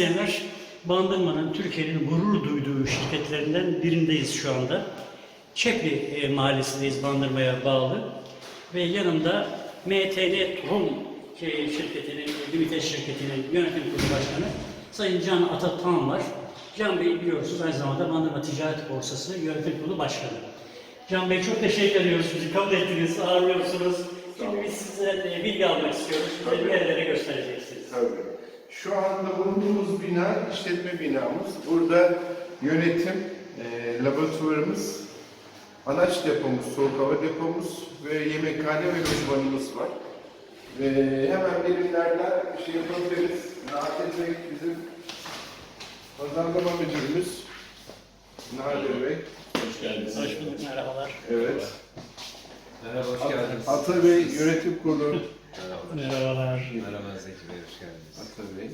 İzleyenler, Bandırma'nın Türkiye'nin gurur duyduğu şirketlerinden birindeyiz şu anda. Çepli e, mahallesindeyiz Bandırma'ya bağlı. Ve yanımda MTN Tohum şey, şirketinin, Limited şirketinin yönetim kurulu başkanı Sayın Can Atatan var. Can Bey biliyorsunuz aynı zamanda Bandırma Ticaret Borsası yönetim kurulu başkanı. Can Bey çok teşekkür ediyoruz. Bizi kabul ettiniz, ağırlıyorsunuz. Şimdi biz sizden e, bilgi almak istiyoruz. Bize nerelere göstereceksiniz. Tabii. Şu anda bulunduğumuz bina işletme binamız. Burada yönetim, e, laboratuvarımız, anaç depomuz, soğuk hava depomuz ve yemekhane ve lojmanımız var. Ve hemen birimlerden şey yapabiliriz. Nadir Bey bizim pazarlama müdürümüz. Nadir Bey. Hoş geldiniz. Hoş bulduk, merhabalar. Evet. Merhaba, hoş geldiniz. Ata Bey yönetim kurulu. Merhabalar. Merhaba Zeki Bey, hoş geldiniz. Ata Bey.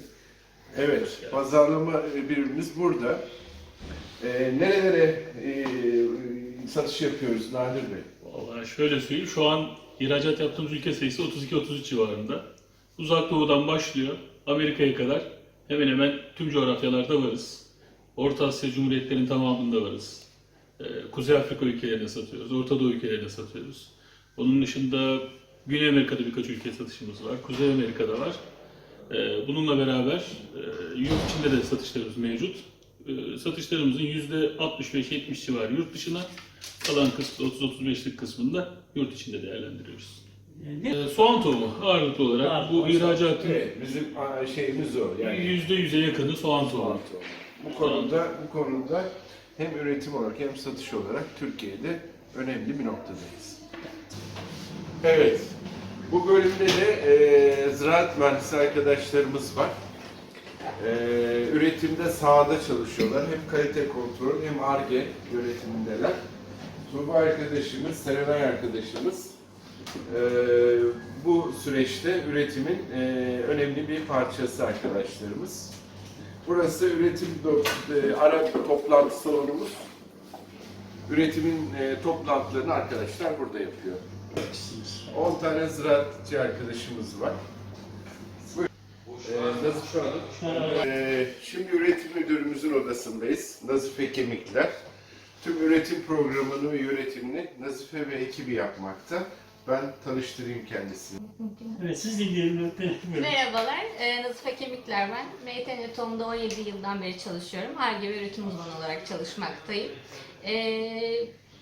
Evet, pazarlama birimimiz burada. Ee, nerelere e, satış yapıyoruz Nadir Bey? Vallahi şöyle söyleyeyim, şu an ihracat yaptığımız ülke sayısı 32-33 civarında. Uzak Doğu'dan başlıyor, Amerika'ya kadar hemen hemen tüm coğrafyalarda varız. Orta Asya Cumhuriyetlerinin tamamında varız. Ee, Kuzey Afrika ülkelerine satıyoruz, Orta Doğu ülkelerine satıyoruz. Onun dışında Güney Amerika'da birkaç ülke satışımız var, Kuzey Amerika'da var. Ee, bununla beraber e, yurt içinde de satışlarımız mevcut. Ee, satışlarımızın %65-70 civarı yurt dışına, kalan kısmı 30-35'lik kısmında yurt içinde değerlendiriyoruz. Ne? Ee, soğan tohumu ağırlıklı olarak Ağırlıklı bu soğan. ihracatın Evet, bizim şeyimiz o. Yani %100'e yakını soğan tohumu. bu konuda bu konuda hem üretim olarak hem satış olarak Türkiye'de önemli bir noktadayız. Evet. Bu bölümde de e, ziraat mühendisi arkadaşlarımız var. E, üretimde sahada çalışıyorlar. Hem kalite kontrol hem ARGE yönetimindeler. Tuğba arkadaşımız, Serenay arkadaşımız e, bu süreçte üretimin e, önemli bir parçası arkadaşlarımız. Burası üretim e, ara toplantı salonumuz. Üretimin e, toplantılarını arkadaşlar burada yapıyor. 10 tane ziraatçı arkadaşımız var. Buyurun. Ee, Nazife Hanım. Ee, şimdi üretim müdürümüzün odasındayız. Nazife Kemikler. Tüm üretim programını ve yönetimini Nazife ve ekibi yapmakta. Ben tanıştırayım kendisini. Evet, siz dinleyelim. Merhabalar, e, Nazife Kemikler ben. MTN Tom'da 17 yıldan beri çalışıyorum. Harbi ve üretim uzmanı olarak çalışmaktayım. E,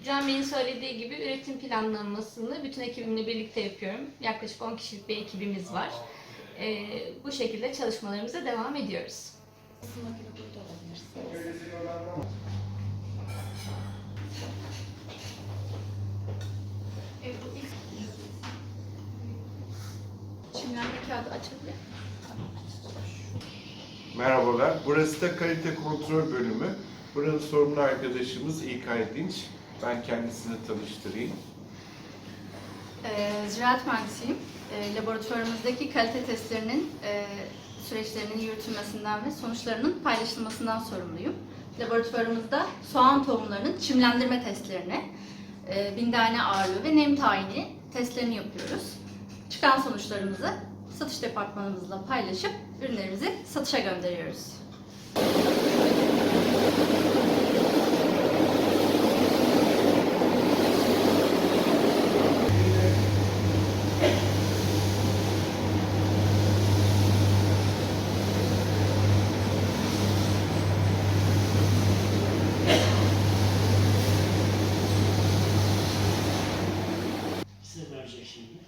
Can Bey'in söylediği gibi üretim planlamasını bütün ekibimle birlikte yapıyorum. Yaklaşık 10 kişilik bir ekibimiz var. E, bu şekilde çalışmalarımıza devam ediyoruz. Evet, bu ilk çimlenme kağıdı açabilir. Merhabalar. Burası da kalite kontrol bölümü. Buranın sorumlu arkadaşımız İlkay Dinç. Ben kendisini tanıştırayım. Ee, ziraat mühendisiyim. Ee, laboratuvarımızdaki kalite testlerinin e, süreçlerinin yürütülmesinden ve sonuçlarının paylaşılmasından sorumluyum. Laboratuvarımızda soğan tohumlarının çimlendirme testlerini, e, bin tane ağırlığı ve nem tayini testlerini yapıyoruz. Çıkan sonuçlarımızı satış departmanımızla paylaşıp ürünlerimizi satışa gönderiyoruz. Size verecek şimdi.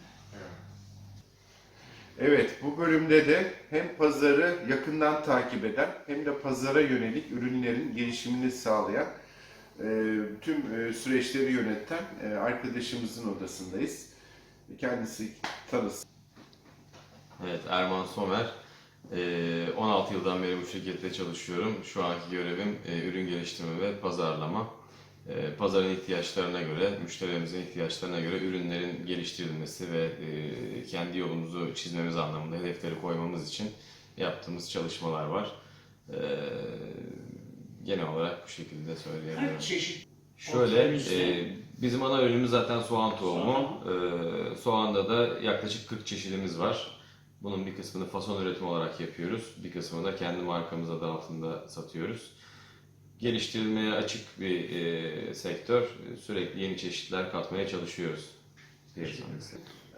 Evet, bu bölümde de hem pazarı yakından takip eden hem de pazara yönelik ürünlerin gelişimini sağlayan e, tüm e, süreçleri yöneten e, arkadaşımızın odasındayız. Kendisi tanısın. Evet, Erman Somer. Ee, 16 yıldan beri bu şirkette çalışıyorum. Şu anki görevim ürün geliştirme ve pazarlama. Ee, Pazarın ihtiyaçlarına göre, müşterilerimizin ihtiyaçlarına göre ürünlerin geliştirilmesi ve e, kendi yolumuzu çizmemiz anlamında hedefleri koymamız için yaptığımız çalışmalar var. Ee, Genel olarak bu şekilde söyleyebilirim. Çeşit? Şöyle, e, bizim ana ürünümüz zaten soğan tohumu. E, soğanda da yaklaşık 40 çeşidimiz var. Bunun bir kısmını fason üretimi olarak yapıyoruz. Bir kısmını da kendi markamız adı altında satıyoruz. Geliştirilmeye açık bir e, sektör. Sürekli yeni çeşitler katmaya çalışıyoruz.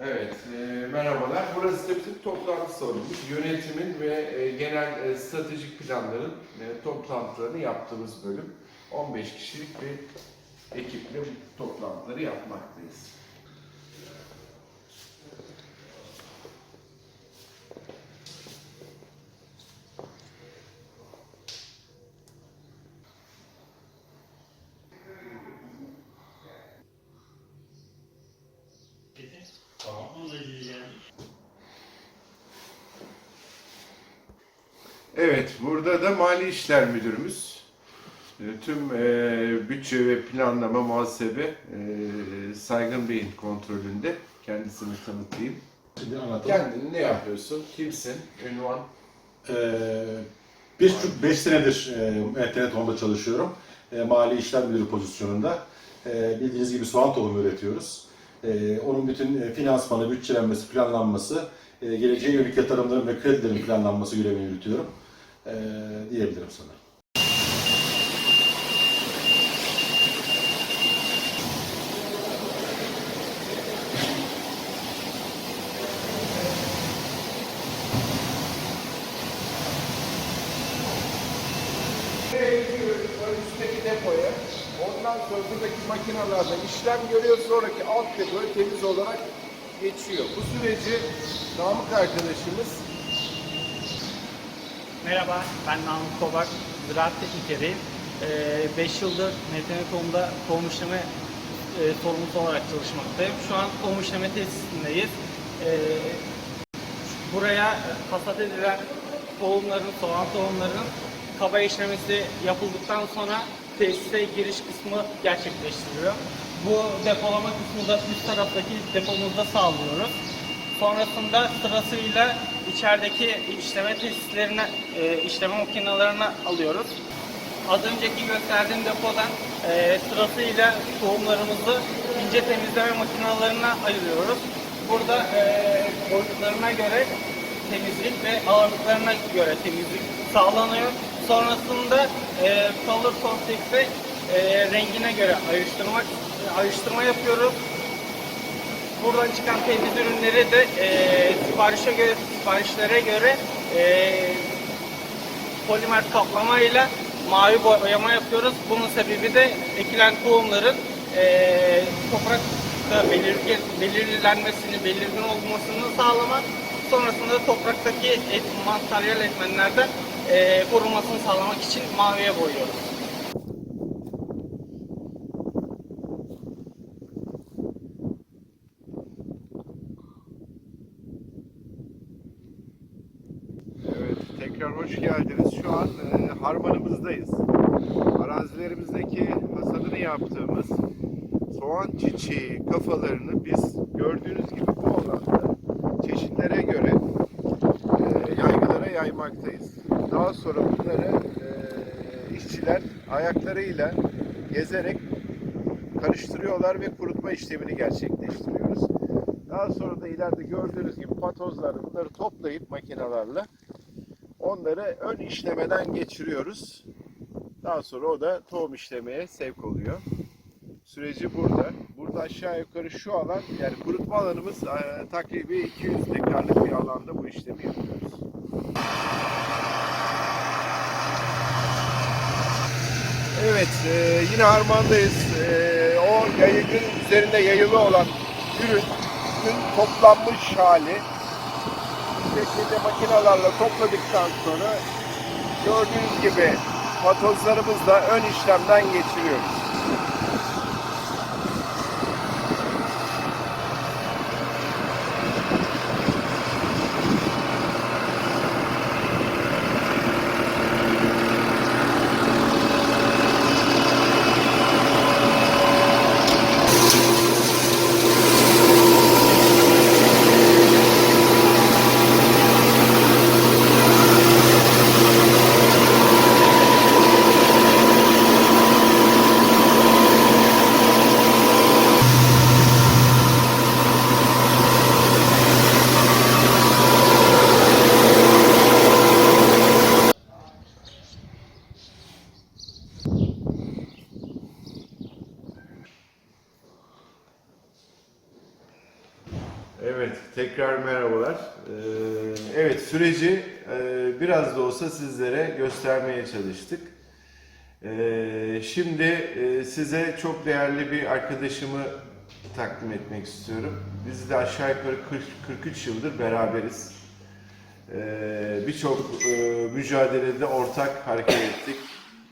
Evet, e, merhabalar. Burası da toplantı salonumuz. Yönetimin ve e, genel e, stratejik planların e, toplantılarını yaptığımız bölüm. 15 kişilik bir ekiple toplantıları yapmaktayız. Evet, burada da Mali İşler Müdürümüz. e, Tüm e, bütçe ve planlama muhasebe e, Saygın Bey'in kontrolünde. Kendisini tanıtayım. Şimdi anlatalım. Kendin ne yapıyorsun? Kimsin? Ünvan? Ee, bir buçuk, beş senedir e, Enteneton'da çalışıyorum. E, Mali İşler Müdürü pozisyonunda. E, bildiğiniz gibi soğan tohumu üretiyoruz. E, onun bütün e, finansmanı, bütçelenmesi, planlanması, e, geleceğe yönelik yatırımların ve kredilerin planlanması görevini yürütüyorum. E, diyebilirim sana. üstteki depoya. Ondan sonra buradaki makinalarla işlem görüyor. Sonraki alt depoya temiz olarak geçiyor. Bu süreci Namık arkadaşımız Merhaba, ben Namık Kovak, ziraat teknikeriyim. 5 yıldır Metenetom'da tohum işleme e, sorumlusu olarak çalışmaktayım. Şu an tohum işleme tesisindeyiz. E, buraya hasat edilen tohumların, soğan tohumlarının kaba işlemesi yapıldıktan sonra tesise giriş kısmı gerçekleştiriliyor. Bu depolama kısmı da üst taraftaki depomuzda sağlıyoruz. Sonrasında sırasıyla içerideki işleme tesislerine, e, işleme makinelerine alıyoruz. Az önceki gösterdiğim depodan e, sırasıyla tohumlarımızı ince temizleme makinelerine ayırıyoruz. Burada e, boyutlarına göre temizlik ve ağırlıklarına göre temizlik sağlanıyor. Sonrasında e, color sortek'te e, rengine göre ayrıştırma, ayrıştırma yapıyoruz. Buradan çıkan temiz ürünleri de e, siparişe göre, siparişlere göre e, polimer kaplamayla mavi boyama yapıyoruz. Bunun sebebi de ekilen tohumların e, toprakta belirgin, belirlenmesini, belirgin olmasını sağlamak. Sonrasında topraktaki et, materyal etmenlerden e, korunmasını sağlamak için maviye boyuyoruz. Evet, tekrar hoş geldiniz. Şu an e, harmanımızdayız. Arazilerimizdeki hasadını yaptığımız soğan çiçeği kafalarını biz gördüğünüz gibi bu alanda çeşitlere göre e, yaygılara yaymaktayız. Daha sonra bunları e, işçiler ayaklarıyla gezerek karıştırıyorlar ve kurutma işlemini gerçekleştiriyoruz. Daha sonra da ileride gördüğünüz gibi patozları bunları toplayıp makinelerle onları ön işlemeden geçiriyoruz. Daha sonra o da tohum işlemeye sevk oluyor. Süreci burada. Burada aşağı yukarı şu alan yani kurutma alanımız e, takribi 200 dekarlık bir alanda bu işlemi yapıyoruz. Evet, e, yine harmandayız. E, o yayıcın üzerinde yayılı olan ürün, ürün toplanmış hali. Bu şekilde makinelerle topladıktan sonra gördüğünüz gibi patozlarımızla ön işlemden geçiriyoruz. Tekrar merhabalar. Ee, evet, süreci e, biraz da olsa sizlere göstermeye çalıştık. Ee, şimdi e, size çok değerli bir arkadaşımı takdim etmek istiyorum. Biz de aşağı yukarı 40, 43 yıldır beraberiz. Ee, Birçok e, mücadelede ortak hareket ettik.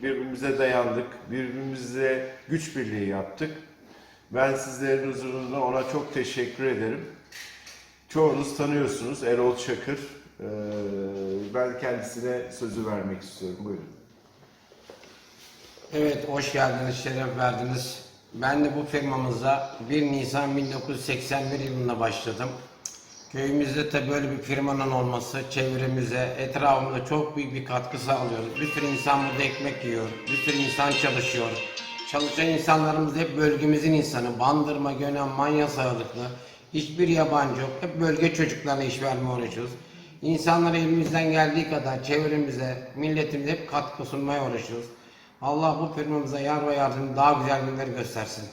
Birbirimize dayandık, birbirimize güç birliği yaptık. Ben sizlerin huzurunda ona çok teşekkür ederim. Çoğunuz tanıyorsunuz Erol Çakır. Ee, ben kendisine sözü vermek istiyorum. Buyurun. Evet, hoş geldiniz, şeref verdiniz. Ben de bu firmamıza 1 Nisan 1981 yılında başladım. Köyümüzde tabii böyle bir firmanın olması çevremize, etrafımıza çok büyük bir katkı sağlıyoruz. Bir sürü insan burada ekmek yiyor, bir sürü insan çalışıyor. Çalışan insanlarımız hep bölgemizin insanı. Bandırma, Gönen, Manya sağlıklı. Hiçbir yabancı yok. Hep bölge çocuklarına iş vermeye uğraşıyoruz. İnsanlara elimizden geldiği kadar çevremize, milletimize hep katkı sunmaya uğraşıyoruz. Allah bu firmamıza yar ve yardımcı daha güzel günler göstersin.